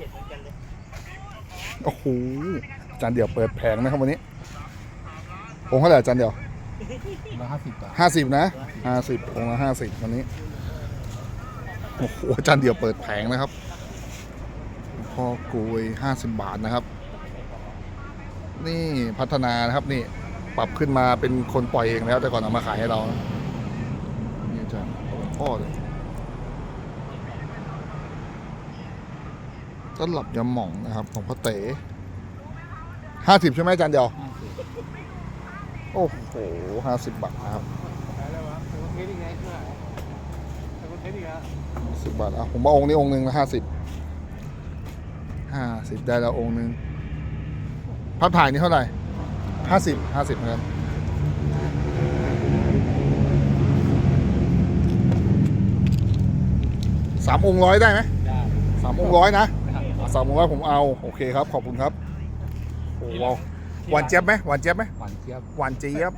จ็ดเหมือนกันเลยโอ้โหจานเดียวเปิดแผงนะครับวันนี้องค์เท่าไหร่จานเดียวร้อยห้าสิบบาทห้าสิบนะห้าสิบองค์ละห้าสิบวันนี้โอ้โหจานเดียวเปิดแผงนะครับพ่อกลวยห้าสิบบาทนะครับ นี่พัฒนานะครับนี่ปรับขึ้นมาเป็นคนปล่อยเองแล้วแต่ก่อนเอามาขายให้เรานะนี่อาจารย์พ่อเลย ต้นหลับยำหม่องนะครับ ของพ่อเต๋ห้าสิบใช่ไหมอาจารย์เดียวห้าสิบโอ้โหห้าสิบบาทนะครับขายแล้ววะแต่ว่าเทสอีกไงเพื่อนแต่ว่าเทสอีกแล้วสิบบาทอะผมเอาองค์นี้องค์หนึ่งละห้าสิบห้าสิบได้แล้วองค์หนึ่งภาพถ่ายนี่เท่าไหร่ห้าสิบห้าสิบเหมือนกันสามองค์ร้อยได้ไหมได้สามองค์ร้อยนะได้อะ สามองค์ร้อยผมเอาโอเคครับขอบคุณครับโอ้โหหวานเจี๊ยบไหมหวานเจี๊ยบไหมหวานเจี๊ยบหวานเจี๊ยบ